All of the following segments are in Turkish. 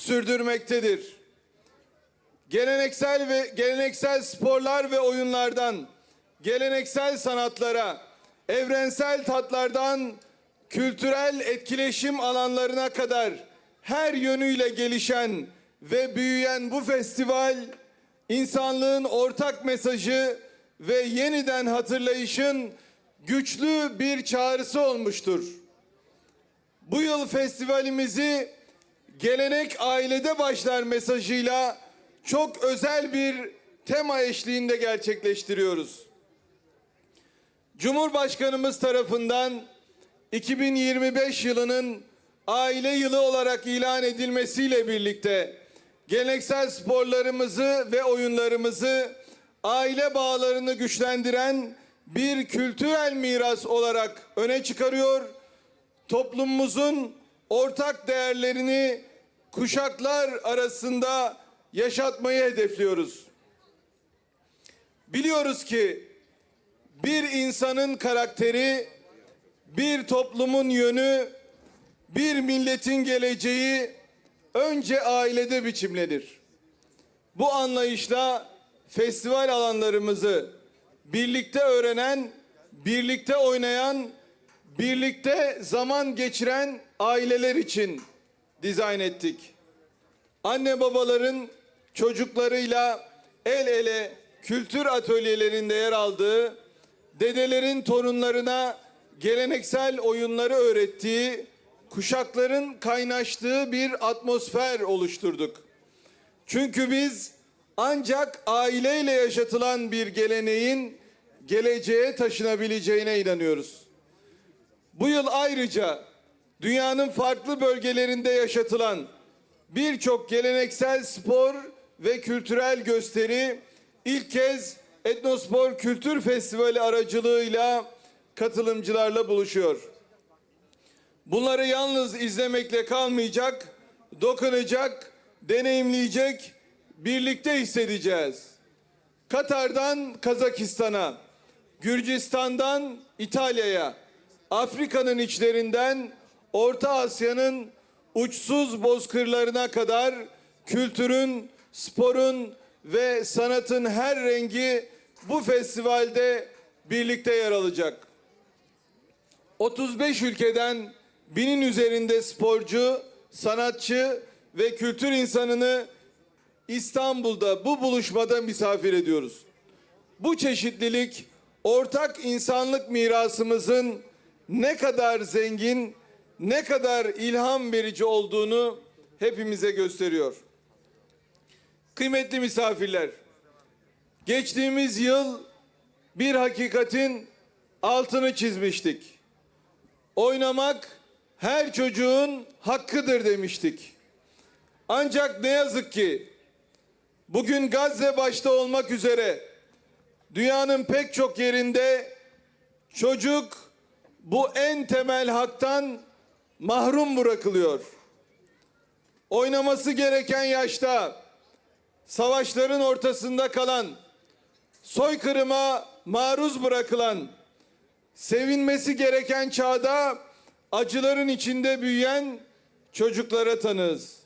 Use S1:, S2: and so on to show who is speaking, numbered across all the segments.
S1: sürdürmektedir. Geleneksel ve geleneksel sporlar ve oyunlardan geleneksel sanatlara, evrensel tatlardan kültürel etkileşim alanlarına kadar her yönüyle gelişen ve büyüyen bu festival insanlığın ortak mesajı ve yeniden hatırlayışın güçlü bir çağrısı olmuştur. Bu yıl festivalimizi gelenek ailede başlar mesajıyla çok özel bir tema eşliğinde gerçekleştiriyoruz. Cumhurbaşkanımız tarafından 2025 yılının aile yılı olarak ilan edilmesiyle birlikte geleneksel sporlarımızı ve oyunlarımızı aile bağlarını güçlendiren bir kültürel miras olarak öne çıkarıyor. Toplumumuzun ortak değerlerini kuşaklar arasında yaşatmayı hedefliyoruz. Biliyoruz ki bir insanın karakteri, bir toplumun yönü, bir milletin geleceği önce ailede biçimlenir. Bu anlayışla festival alanlarımızı birlikte öğrenen, birlikte oynayan, birlikte zaman geçiren aileler için dizayn ettik. Anne babaların çocuklarıyla el ele kültür atölyelerinde yer aldığı, dedelerin torunlarına geleneksel oyunları öğrettiği, kuşakların kaynaştığı bir atmosfer oluşturduk. Çünkü biz ancak aileyle yaşatılan bir geleneğin geleceğe taşınabileceğine inanıyoruz. Bu yıl ayrıca dünyanın farklı bölgelerinde yaşatılan birçok geleneksel spor ve kültürel gösteri ilk kez Etnospor Kültür Festivali aracılığıyla katılımcılarla buluşuyor. Bunları yalnız izlemekle kalmayacak, dokunacak, deneyimleyecek, birlikte hissedeceğiz. Katar'dan Kazakistan'a, Gürcistan'dan İtalya'ya, Afrika'nın içlerinden Orta Asya'nın uçsuz bozkırlarına kadar kültürün, sporun ve sanatın her rengi bu festivalde birlikte yer alacak. 35 ülkeden binin üzerinde sporcu, sanatçı ve kültür insanını İstanbul'da bu buluşmada misafir ediyoruz. Bu çeşitlilik ortak insanlık mirasımızın ne kadar zengin, ne kadar ilham verici olduğunu hepimize gösteriyor. Kıymetli misafirler, geçtiğimiz yıl bir hakikatin altını çizmiştik. Oynamak her çocuğun hakkıdır demiştik. Ancak ne yazık ki bugün Gazze başta olmak üzere dünyanın pek çok yerinde çocuk bu en temel haktan mahrum bırakılıyor. Oynaması gereken yaşta savaşların ortasında kalan, soykırıma maruz bırakılan, sevinmesi gereken çağda acıların içinde büyüyen çocuklara tanığız.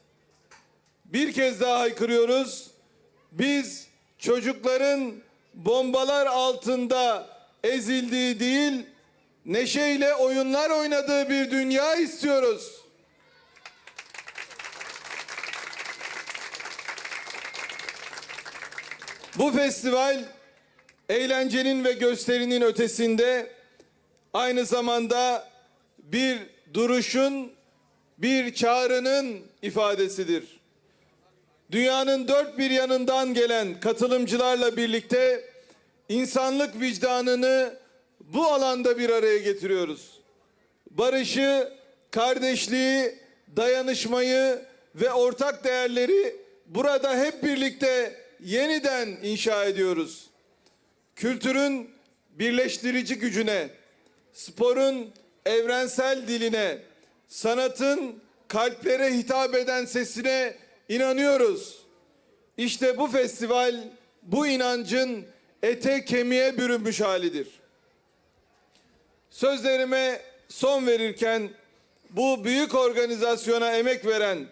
S1: Bir kez daha haykırıyoruz. Biz çocukların bombalar altında ezildiği değil, neşeyle oyunlar oynadığı bir dünya istiyoruz. Bu festival eğlencenin ve gösterinin ötesinde aynı zamanda bir duruşun, bir çağrının ifadesidir. Dünyanın dört bir yanından gelen katılımcılarla birlikte insanlık vicdanını bu alanda bir araya getiriyoruz. Barışı, kardeşliği, dayanışmayı ve ortak değerleri burada hep birlikte yeniden inşa ediyoruz. Kültürün birleştirici gücüne, sporun evrensel diline, sanatın kalplere hitap eden sesine inanıyoruz. İşte bu festival bu inancın ete kemiğe bürünmüş halidir. Sözlerime son verirken bu büyük organizasyona emek veren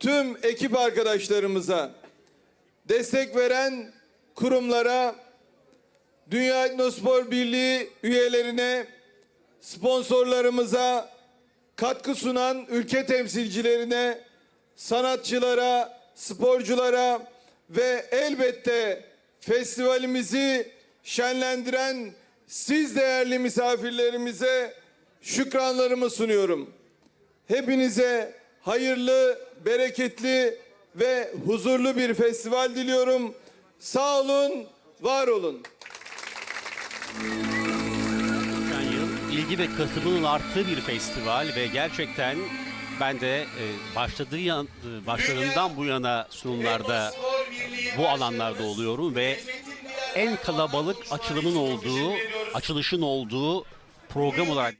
S1: tüm ekip arkadaşlarımıza, destek veren kurumlara, Dünya Etnospor Birliği üyelerine, sponsorlarımıza, katkı sunan ülke temsilcilerine, sanatçılara, sporculara ve elbette festivalimizi şenlendiren siz değerli misafirlerimize şükranlarımı sunuyorum. Hepinize hayırlı, bereketli ve huzurlu bir festival diliyorum. Sağ olun, var olun.
S2: Geçen yıl ilgi ve katılımın arttığı bir festival ve gerçekten ben de e, başladığı yan, e, bu yana sunumlarda bu alanlarda oluyorum ve en kalabalık açılımın olduğu, açılışın olduğu program olarak